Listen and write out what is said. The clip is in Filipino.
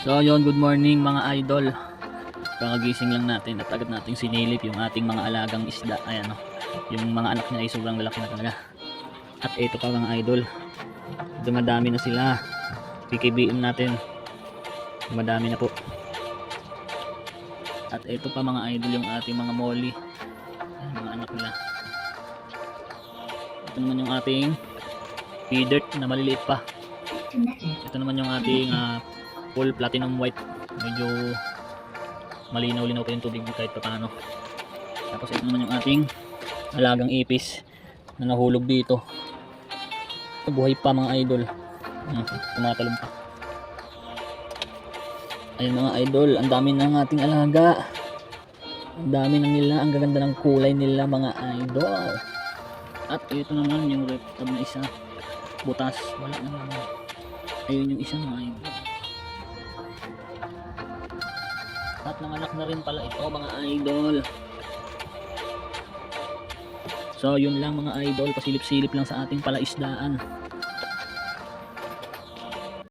So yon good morning mga idol. Kakagising lang natin at agad nating sinilip yung ating mga alagang isda. Ayan o. Yung mga anak niya ay sobrang lalaki na talaga. At ito pa mga idol. Dumadami na sila. PKBM natin. Dumadami na po. At ito pa mga idol yung ating mga molly. Ayan, mga anak nila. Ito naman yung ating feeder na maliliit pa. Ito naman yung ating ah, full platinum white. Medyo malinaw-linaw pa yung tubig kahit pa paano. Tapos ito naman yung ating alagang ipis na nahulog dito. Ito, buhay pa mga idol. Hmm, tumatalon pa. Ayun mga idol, ang dami ng ating alaga. Ang dami ng nila, ang gaganda ng kulay nila mga idol. At ito naman yung reptab na isa. Butas, wala na naman. Ayun yung isa mga idol. At nanganak na rin pala ito mga idol. So yun lang mga idol, pasilip-silip lang sa ating palaisdaan.